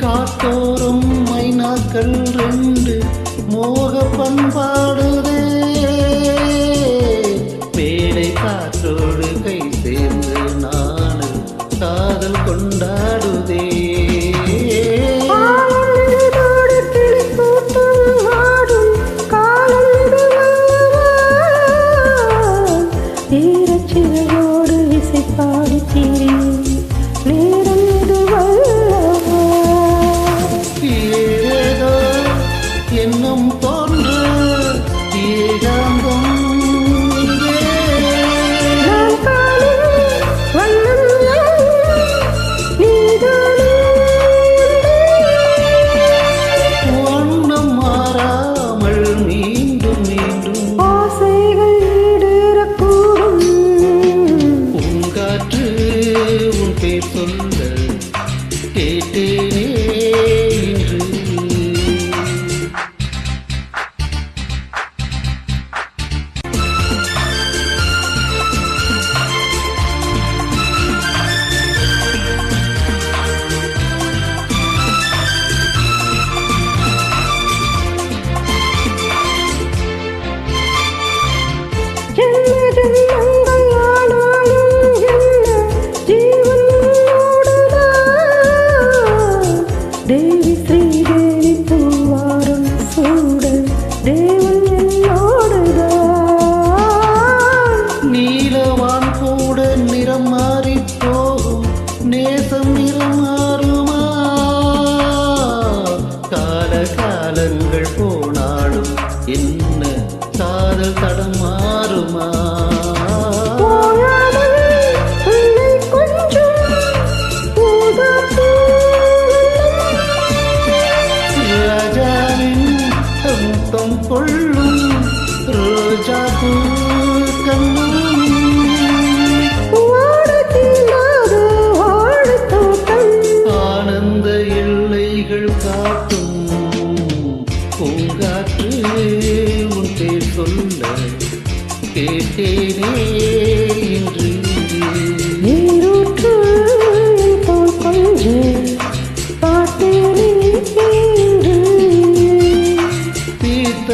காட்டோறும் மைனாக்கள் ரெண்டு மோக பண்பாடுதே. மேடை காற்றோடு கை சேர்ந்து நானும் காதல் கொண்டாடுதே. நீலவான் கூட நிறம் மாறி போகும் நேசம் நிறம் மாறுமா? கால காலங்கள் போனாலும் என்ன காதல் தடம் மாறுமா? போயாமல் ராஜாவின் கொள்ளும் ரோஜா பூ எல்லைகள் காட்டும் பூங்காற்று உன் பேர் சொல்ல கேட்டேனே இன்று நீரூற்று பார்த்தேனே இன்று. தீர்த்த